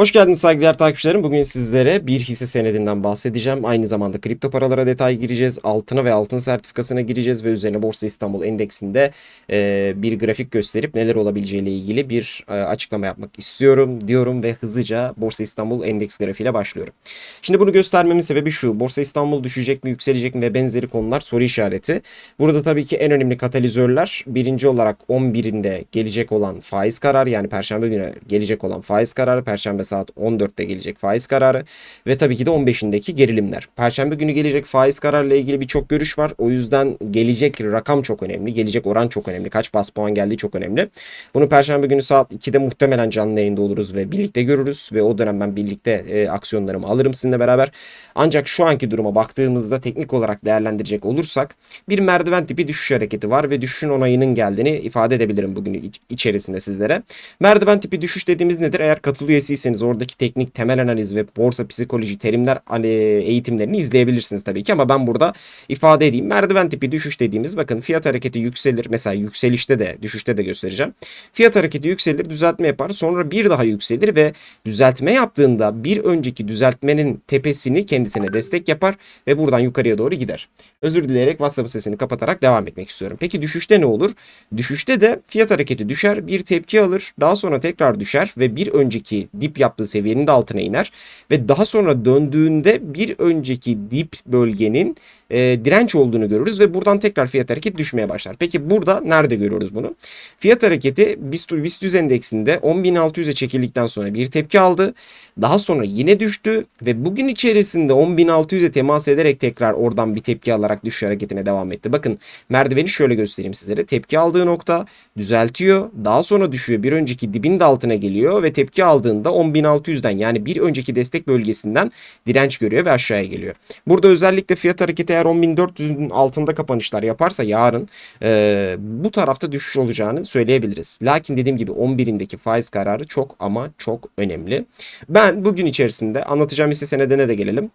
Hoş geldiniz saygıdeğer takipçilerim. Bugün sizlere bir hisse senedinden bahsedeceğim. Aynı zamanda kripto paralara detay gireceğiz. Altına ve altın sertifikasına gireceğiz ve üzerine Borsa İstanbul Endeksinde e, bir grafik gösterip neler olabileceğiyle ilgili bir e, açıklama yapmak istiyorum diyorum ve hızlıca Borsa İstanbul Endeks grafiğiyle başlıyorum. Şimdi bunu göstermemin sebebi şu. Borsa İstanbul düşecek mi, yükselecek mi ve benzeri konular soru işareti. Burada tabii ki en önemli katalizörler birinci olarak 11'inde gelecek olan faiz kararı yani Perşembe günü gelecek olan faiz kararı. Perşembe saat 14'te gelecek faiz kararı ve tabii ki de 15'indeki gerilimler. Perşembe günü gelecek faiz kararıyla ilgili birçok görüş var. O yüzden gelecek rakam çok önemli. Gelecek oran çok önemli. Kaç bas puan geldiği çok önemli. Bunu Perşembe günü saat 2'de muhtemelen canlı yayında oluruz ve birlikte görürüz ve o dönem ben birlikte e, aksiyonlarımı alırım sizinle beraber. Ancak şu anki duruma baktığımızda teknik olarak değerlendirecek olursak bir merdiven tipi düşüş hareketi var ve düşüşün onayının geldiğini ifade edebilirim bugün iç- içerisinde sizlere. Merdiven tipi düşüş dediğimiz nedir? Eğer katıl üyesiyseniz oradaki teknik temel analiz ve borsa psikoloji terimler hani, eğitimlerini izleyebilirsiniz tabii ki ama ben burada ifade edeyim. Merdiven tipi düşüş dediğimiz bakın fiyat hareketi yükselir. Mesela yükselişte de düşüşte de göstereceğim. Fiyat hareketi yükselir, düzeltme yapar. Sonra bir daha yükselir ve düzeltme yaptığında bir önceki düzeltmenin tepesini kendisine destek yapar ve buradan yukarıya doğru gider. Özür dileyerek WhatsApp sesini kapatarak devam etmek istiyorum. Peki düşüşte ne olur? Düşüşte de fiyat hareketi düşer, bir tepki alır, daha sonra tekrar düşer ve bir önceki dip yaptığı seviyenin de altına iner. Ve daha sonra döndüğünde bir önceki dip bölgenin e, direnç olduğunu görürüz ve buradan tekrar fiyat hareketi düşmeye başlar. Peki burada nerede görüyoruz bunu? Fiyat hareketi BIST, BIST endeksinde 10.600'e çekildikten sonra bir tepki aldı. Daha sonra yine düştü ve bugün içerisinde 10.600'e temas ederek tekrar oradan bir tepki alarak düşüş hareketine devam etti. Bakın merdiveni şöyle göstereyim sizlere. Tepki aldığı nokta düzeltiyor. Daha sonra düşüyor. Bir önceki dibin de altına geliyor ve tepki aldığında 10.600'den yani bir önceki destek bölgesinden direnç görüyor ve aşağıya geliyor. Burada özellikle fiyat hareketi eğer 10.400'ün altında kapanışlar yaparsa yarın e, bu tarafta düşüş olacağını söyleyebiliriz. Lakin dediğim gibi 11'indeki faiz kararı çok ama çok önemli. Ben bugün içerisinde anlatacağım hisse senedine de gelelim.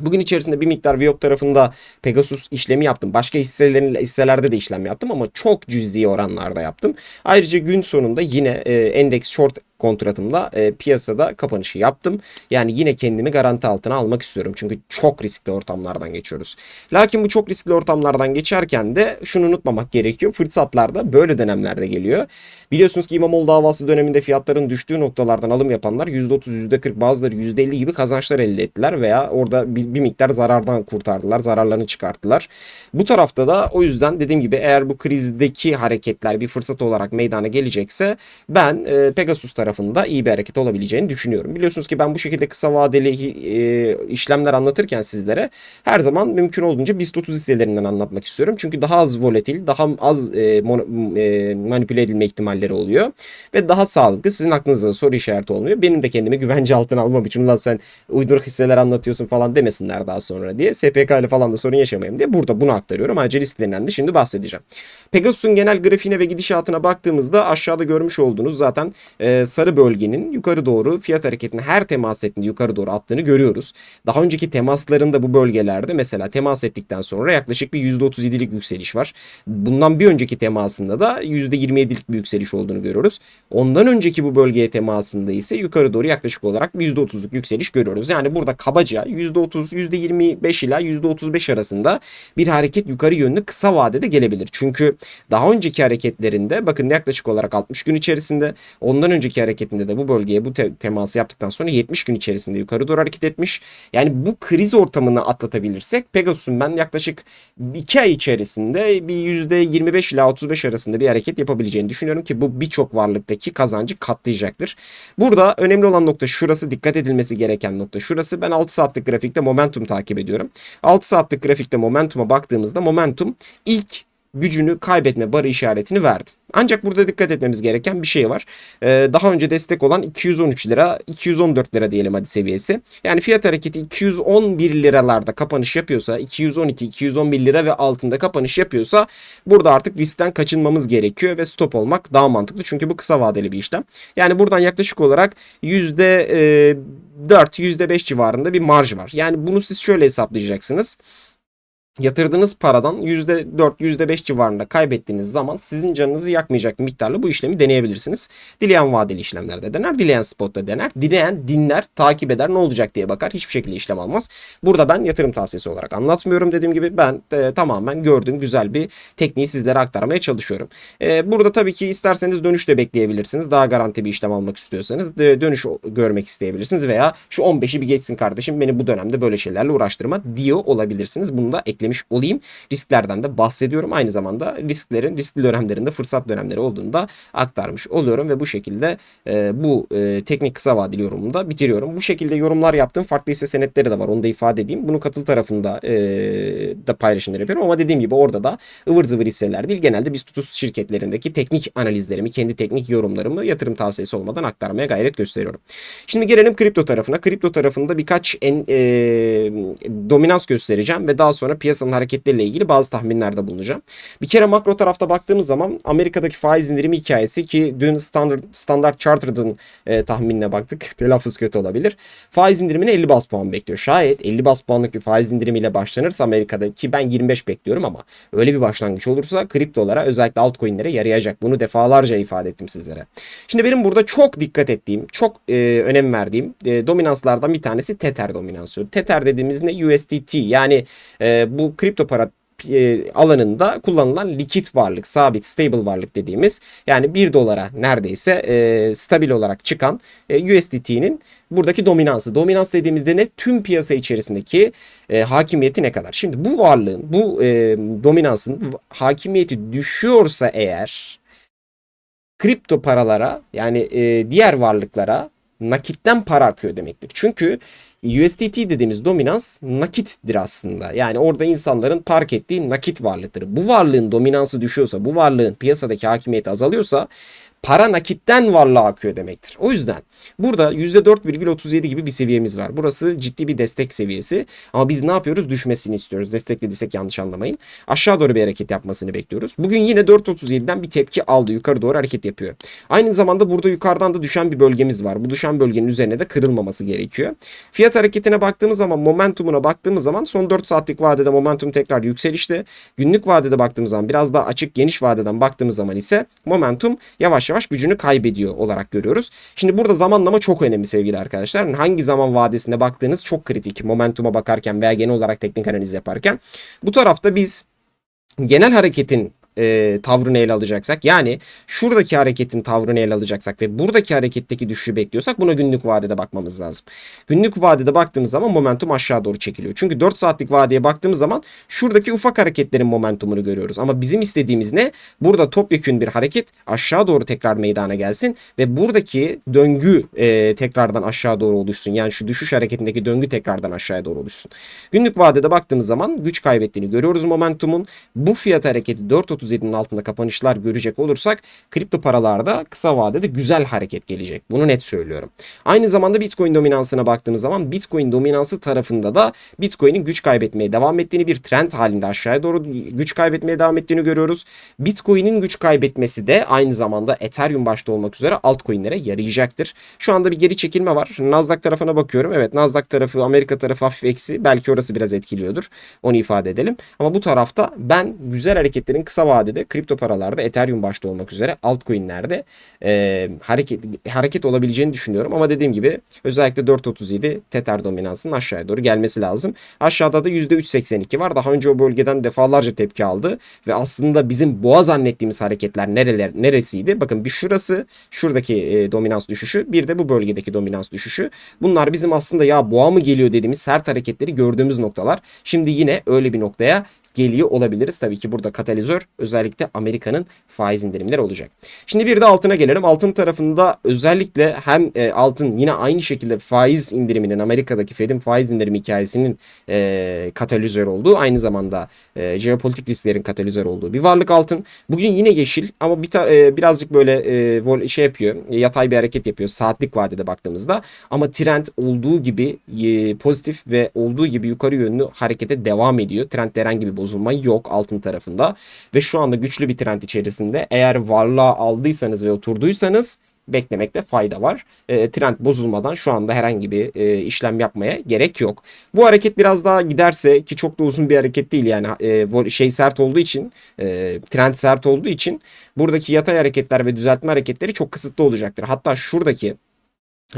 Bugün içerisinde bir miktar Viyop tarafında Pegasus işlemi yaptım. Başka hisselerde de işlem yaptım ama çok cüzi oranlarda yaptım. Ayrıca gün sonunda yine e, endeks short kontratımla e, piyasada kapanışı yaptım. Yani yine kendimi garanti altına almak istiyorum. Çünkü çok riskli ortamlardan geçiyoruz. Lakin bu çok riskli ortamlardan geçerken de şunu unutmamak gerekiyor. Fırsatlar da böyle dönemlerde geliyor. Biliyorsunuz ki İmamoğlu davası döneminde fiyatların düştüğü noktalardan alım yapanlar %30, %40 bazıları %50 gibi kazançlar elde ettiler veya orada bir, bir miktar zarardan kurtardılar. Zararlarını çıkarttılar. Bu tarafta da o yüzden dediğim gibi eğer bu krizdeki hareketler bir fırsat olarak meydana gelecekse ben e, Pegasus tarafında iyi bir hareket olabileceğini düşünüyorum. Biliyorsunuz ki ben bu şekilde kısa vadeli e, işlemler anlatırken sizlere her zaman mümkün olduğunca BIST 30 hisselerinden anlatmak istiyorum. Çünkü daha az volatil, daha az e, mon- e, manipüle edilme ihtimalleri oluyor ve daha sağlıklı. Sizin aklınızda da soru işareti olmuyor. Benim de kendimi güvence altına almam için lan sen uyduruk hisseler anlatıyorsun falan demesinler daha sonra diye. SPK ile falan da sorun yaşamayayım diye burada bunu aktarıyorum. Ayrıca risklerinden de şimdi bahsedeceğim. Pegasus'un genel grafiğine ve gidişatına baktığımızda aşağıda görmüş olduğunuz zaten e, sarı bölgenin yukarı doğru fiyat hareketine her temas ettiğinde yukarı doğru attığını görüyoruz. Daha önceki temaslarında bu bölgelerde mesela temas ettikten sonra yaklaşık bir %37'lik yükseliş var. Bundan bir önceki temasında da %27'lik bir yükseliş olduğunu görüyoruz. Ondan önceki bu bölgeye temasında ise yukarı doğru yaklaşık olarak bir %30'luk yükseliş görüyoruz. Yani burada kabaca %30, %25 ila %35 arasında bir hareket yukarı yönlü kısa vadede gelebilir. Çünkü daha önceki hareketlerinde bakın yaklaşık olarak 60 gün içerisinde ondan önceki hareketinde de bu bölgeye bu te- teması yaptıktan sonra 70 gün içerisinde yukarı doğru hareket etmiş. Yani bu kriz ortamını atlatabilirsek Pegasus'un ben yaklaşık 2 ay içerisinde bir %25 ila 35 arasında bir hareket yapabileceğini düşünüyorum ki bu birçok varlıktaki kazancı katlayacaktır. Burada önemli olan nokta şurası dikkat edilmesi gereken nokta şurası. Ben 6 saatlik grafikte momentum takip ediyorum. 6 saatlik grafikte momentuma baktığımızda momentum ilk gücünü kaybetme barı işaretini verdi. Ancak burada dikkat etmemiz gereken bir şey var. Ee, daha önce destek olan 213 lira, 214 lira diyelim hadi seviyesi. Yani fiyat hareketi 211 liralarda kapanış yapıyorsa, 212, 211 lira ve altında kapanış yapıyorsa burada artık riskten kaçınmamız gerekiyor ve stop olmak daha mantıklı. Çünkü bu kısa vadeli bir işlem. Yani buradan yaklaşık olarak %4, %5 civarında bir marj var. Yani bunu siz şöyle hesaplayacaksınız. Yatırdığınız paradan %4, %5 civarında kaybettiğiniz zaman sizin canınızı yakmayacak miktarla bu işlemi deneyebilirsiniz. Dileyen vadeli işlemlerde dener, dileyen spotta dener, dileyen dinler, takip eder, ne olacak diye bakar. Hiçbir şekilde işlem almaz. Burada ben yatırım tavsiyesi olarak anlatmıyorum dediğim gibi. Ben e, tamamen gördüğüm güzel bir tekniği sizlere aktarmaya çalışıyorum. E, burada tabii ki isterseniz dönüş de bekleyebilirsiniz. Daha garanti bir işlem almak istiyorsanız de, dönüş görmek isteyebilirsiniz veya şu 15'i bir geçsin kardeşim beni bu dönemde böyle şeylerle uğraştırma diyor olabilirsiniz. Bunu da eklemiş olayım. Risklerden de bahsediyorum. Aynı zamanda risklerin riskli dönemlerinde fırsat dönemleri olduğunu da aktarmış oluyorum ve bu şekilde e, bu e, teknik kısa vadeli yorumumu da bitiriyorum. Bu şekilde yorumlar yaptığım farklı hisse senetleri de var. Onu da ifade edeyim. Bunu katıl tarafında e, da paylaşımlar yapıyorum ama dediğim gibi orada da ıvır zıvır hisseler değil. Genelde biz tutus şirketlerindeki teknik analizlerimi, kendi teknik yorumlarımı yatırım tavsiyesi olmadan aktarmaya gayret gösteriyorum. Şimdi gelelim kripto tarafına. Kripto tarafında birkaç en e, dominans göstereceğim ve daha sonra piyasanın hareketleriyle ilgili bazı tahminlerde bulunacağım. Bir kere makro tarafta baktığımız zaman Amerika'daki faiz indirimi hikayesi ki dün Standard, Standard Chartered'ın e, tahminine baktık. Telaffuz kötü olabilir. Faiz indirimine 50 bas puan bekliyor. Şayet 50 bas puanlık bir faiz indirimiyle başlanırsa Amerika'da ki ben 25 bekliyorum ama öyle bir başlangıç olursa kriptolara özellikle altcoin'lere yarayacak. Bunu defalarca ifade ettim sizlere. Şimdi benim burada çok dikkat ettiğim, çok e, önem verdiğim e, dominanslardan bir tanesi Tether dominansı. Tether dediğimiz ne? USDT yani e, bu kripto para e, alanında kullanılan likit varlık, sabit, stable varlık dediğimiz yani 1 dolara neredeyse e, stabil olarak çıkan e, USDT'nin buradaki dominansı. Dominans dediğimizde ne? Tüm piyasa içerisindeki e, hakimiyeti ne kadar? Şimdi bu varlığın, bu e, dominansın hakimiyeti düşüyorsa eğer kripto paralara yani e, diğer varlıklara nakitten para akıyor demektir. Çünkü USDT dediğimiz dominans nakittir aslında. Yani orada insanların park ettiği nakit varlıktır. Bu varlığın dominansı düşüyorsa, bu varlığın piyasadaki hakimiyeti azalıyorsa para nakitten varlığa akıyor demektir. O yüzden burada %4,37 gibi bir seviyemiz var. Burası ciddi bir destek seviyesi. Ama biz ne yapıyoruz? Düşmesini istiyoruz. Desteklediysek yanlış anlamayın. Aşağı doğru bir hareket yapmasını bekliyoruz. Bugün yine 4.37'den bir tepki aldı. Yukarı doğru hareket yapıyor. Aynı zamanda burada yukarıdan da düşen bir bölgemiz var. Bu düşen bölgenin üzerine de kırılmaması gerekiyor. Fiyat hareketine baktığımız zaman, momentumuna baktığımız zaman son 4 saatlik vadede momentum tekrar yükselişte. Günlük vadede baktığımız zaman biraz daha açık geniş vadeden baktığımız zaman ise momentum yavaş yavaş gücünü kaybediyor olarak görüyoruz. Şimdi burada zamanlama çok önemli sevgili arkadaşlar. Hangi zaman vadesinde baktığınız çok kritik. Momentuma bakarken veya genel olarak teknik analiz yaparken. Bu tarafta biz genel hareketin e, tavrını ele alacaksak yani şuradaki hareketin tavrını ele alacaksak ve buradaki hareketteki düşüşü bekliyorsak buna günlük vadede bakmamız lazım. Günlük vadede baktığımız zaman momentum aşağı doğru çekiliyor. Çünkü 4 saatlik vadeye baktığımız zaman şuradaki ufak hareketlerin momentumunu görüyoruz. Ama bizim istediğimiz ne? Burada topyekün bir hareket aşağı doğru tekrar meydana gelsin ve buradaki döngü e, tekrardan aşağı doğru oluşsun. Yani şu düşüş hareketindeki döngü tekrardan aşağıya doğru oluşsun. Günlük vadede baktığımız zaman güç kaybettiğini görüyoruz momentumun. Bu fiyat hareketi 4.37'nin altında kapanışlar görecek olursak kripto paralarda kısa vadede güzel hareket gelecek. Bunu net söylüyorum. Aynı zamanda Bitcoin dominansına baktığımız zaman Bitcoin dominansı tarafında da Bitcoin'in güç kaybetmeye devam ettiğini bir trend halinde aşağıya doğru güç kaybetmeye devam ettiğini görüyoruz. Bitcoin'in güç kaybetmesi de aynı zamanda Ethereum başta olmak üzere altcoin'lere yarayacaktır. Şu anda bir geri çekilme var. Nasdaq tarafına bakıyorum. Evet Nasdaq tarafı Amerika tarafı hafif eksi. Belki orası biraz etkiliyordur. Onu ifade edelim. Ama bu tarafta ben güzel hareketlerin kısa vadede kripto paralarda Ethereum başta olmak üzere altcoin'lerde e, hareket hareket olabileceğini düşünüyorum. Ama dediğim gibi özellikle 4.37 Tether dominansının aşağıya doğru gelmesi lazım. Aşağıda da %3.82 var. Daha önce o bölgeden defalarca tepki aldı ve aslında bizim boğa zannettiğimiz hareketler nereler neresiydi? Bakın bir şurası, şuradaki e, dominans düşüşü, bir de bu bölgedeki dominans düşüşü. Bunlar bizim aslında ya boğa mı geliyor dediğimiz sert hareketleri gördüğümüz noktalar. Şimdi yine öyle bir noktaya geliyor olabiliriz. Tabii ki burada katalizör özellikle Amerika'nın faiz indirimleri olacak. Şimdi bir de altına gelelim. Altın tarafında özellikle hem e, altın yine aynı şekilde faiz indiriminin Amerika'daki Fed'in faiz indirimi hikayesinin e, katalizör olduğu aynı zamanda e, jeopolitik risklerin katalizör olduğu bir varlık altın. Bugün yine yeşil ama bir e, birazcık böyle e, vol- şey yapıyor. e, Yatay bir hareket yapıyor saatlik vadede baktığımızda. Ama trend olduğu gibi e, pozitif ve olduğu gibi yukarı yönlü harekete devam ediyor. Trendde herhangi bir bozulma yok altın tarafında. Ve şu anda güçlü bir trend içerisinde eğer varlığa aldıysanız ve oturduysanız beklemekte fayda var. E, trend bozulmadan şu anda herhangi bir e, işlem yapmaya gerek yok. Bu hareket biraz daha giderse ki çok da uzun bir hareket değil yani e, şey sert olduğu için e, trend sert olduğu için buradaki yatay hareketler ve düzeltme hareketleri çok kısıtlı olacaktır. Hatta şuradaki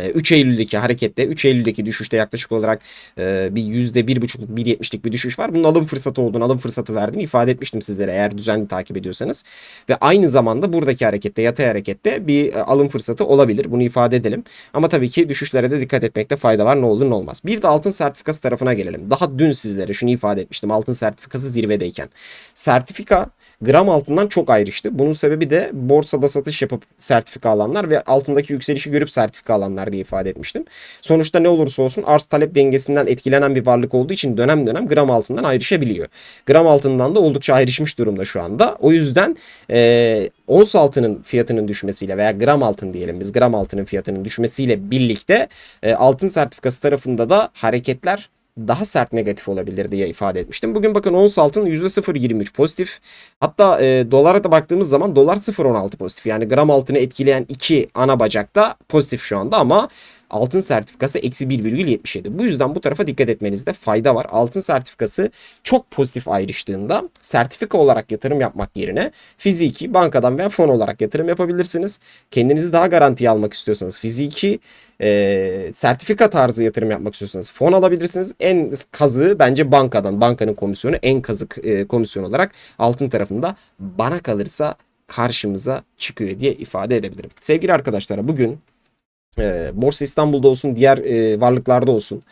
3 Eylül'deki harekette 3 Eylül'deki düşüşte yaklaşık olarak e, bir %1,5'luk 1.70'lik bir düşüş var. Bunun alım fırsatı olduğunu, alım fırsatı verdiğini ifade etmiştim sizlere eğer düzenli takip ediyorsanız. Ve aynı zamanda buradaki harekette, yatay harekette bir e, alım fırsatı olabilir. Bunu ifade edelim. Ama tabii ki düşüşlere de dikkat etmekte fayda var. Ne olur ne olmaz. Bir de altın sertifikası tarafına gelelim. Daha dün sizlere şunu ifade etmiştim. Altın sertifikası zirvedeyken. Sertifika gram altından çok ayrıştı. Bunun sebebi de borsada satış yapıp sertifika alanlar ve altındaki yükselişi görüp sertifika alanlar diye ifade etmiştim. Sonuçta ne olursa olsun arz talep dengesinden etkilenen bir varlık olduğu için dönem dönem gram altından ayrışabiliyor. Gram altından da oldukça ayrışmış durumda şu anda. O yüzden e, ons altının fiyatının düşmesiyle veya gram altın diyelim biz gram altının fiyatının düşmesiyle birlikte e, altın sertifikası tarafında da hareketler daha sert negatif olabilir diye ifade etmiştim. Bugün bakın ons altın %0.23 pozitif. Hatta e, dolara da baktığımız zaman dolar 0.16 pozitif. Yani gram altını etkileyen iki ana bacak da pozitif şu anda ama altın sertifikası eksi 1,77. Bu yüzden bu tarafa dikkat etmenizde fayda var. Altın sertifikası çok pozitif ayrıştığında sertifika olarak yatırım yapmak yerine fiziki bankadan veya fon olarak yatırım yapabilirsiniz. Kendinizi daha garantiye almak istiyorsanız fiziki e, sertifika tarzı yatırım yapmak istiyorsanız fon alabilirsiniz. En kazığı bence bankadan. Bankanın komisyonu en kazık e, komisyon olarak altın tarafında bana kalırsa karşımıza çıkıyor diye ifade edebilirim. Sevgili arkadaşlar bugün e, Borsa İstanbul'da olsun diğer e, varlıklarda olsun.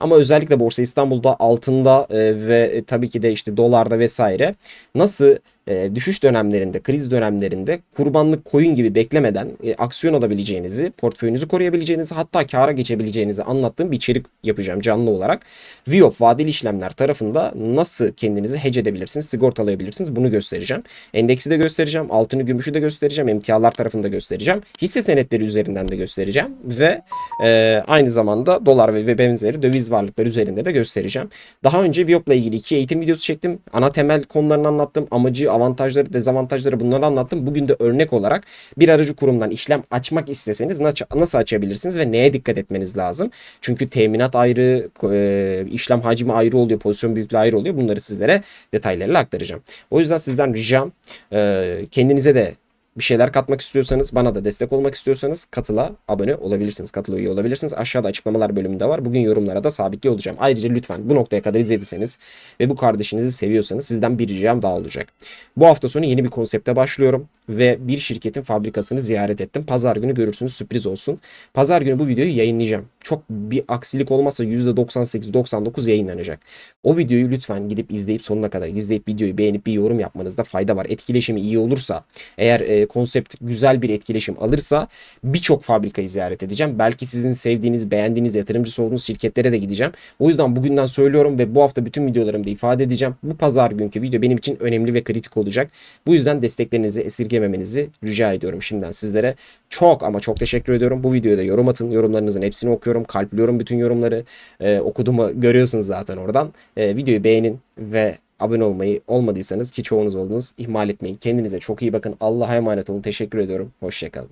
Ama özellikle Borsa İstanbul'da altında e, ve e, tabii ki de işte dolarda vesaire. Nasıl e, düşüş dönemlerinde, kriz dönemlerinde kurbanlık koyun gibi beklemeden e, aksiyon alabileceğinizi, portföyünüzü koruyabileceğinizi hatta kâra geçebileceğinizi anlattığım bir içerik yapacağım canlı olarak. VIOP vadeli işlemler tarafında nasıl kendinizi hedge edebilirsiniz, sigortalayabilirsiniz bunu göstereceğim. Endeksi de göstereceğim, altını gümüşü de göstereceğim, emtialar tarafında göstereceğim. Hisse senetleri üzerinden de göstereceğim ve e, aynı zamanda dolar ve, ve benzeri döviz varlıkları üzerinde de göstereceğim. Daha önce VIOP'la ilgili iki eğitim videosu çektim. Ana temel konularını anlattım. Amacı, avantajları, dezavantajları bunları anlattım. Bugün de örnek olarak bir aracı kurumdan işlem açmak isteseniz nasıl, açabilirsiniz ve neye dikkat etmeniz lazım? Çünkü teminat ayrı, e, işlem hacmi ayrı oluyor, pozisyon büyüklüğü ayrı oluyor. Bunları sizlere detaylarıyla aktaracağım. O yüzden sizden ricam e, kendinize de bir şeyler katmak istiyorsanız, bana da destek olmak istiyorsanız katıla abone olabilirsiniz. Katıla üye olabilirsiniz. Aşağıda açıklamalar bölümünde var. Bugün yorumlara da sabitliyor olacağım. Ayrıca lütfen bu noktaya kadar izlediyseniz ve bu kardeşinizi seviyorsanız sizden bir ricam daha olacak. Bu hafta sonu yeni bir konsepte başlıyorum ve bir şirketin fabrikasını ziyaret ettim. Pazar günü görürsünüz sürpriz olsun. Pazar günü bu videoyu yayınlayacağım. Çok bir aksilik olmazsa %98-99 yayınlanacak. O videoyu lütfen gidip izleyip sonuna kadar izleyip videoyu beğenip bir yorum yapmanızda fayda var. Etkileşimi iyi olursa eğer e, konsept güzel bir etkileşim alırsa birçok fabrikayı ziyaret edeceğim. Belki sizin sevdiğiniz, beğendiğiniz, yatırımcısı olduğunuz şirketlere de gideceğim. O yüzden bugünden söylüyorum ve bu hafta bütün videolarımda ifade edeceğim. Bu pazar günkü video benim için önemli ve kritik olacak. Bu yüzden desteklerinizi esirgememenizi rica ediyorum şimdiden sizlere. Çok ama çok teşekkür ediyorum. Bu videoda yorum atın. Yorumlarınızın hepsini okuyorum. Kalpliyorum bütün yorumları. Ee, okuduğumu görüyorsunuz zaten oradan. Ee, videoyu beğenin ve abone olmayı olmadıysanız ki çoğunuz oldunuz ihmal etmeyin. Kendinize çok iyi bakın. Allah'a emanet olun. Teşekkür ediyorum. Hoşçakalın.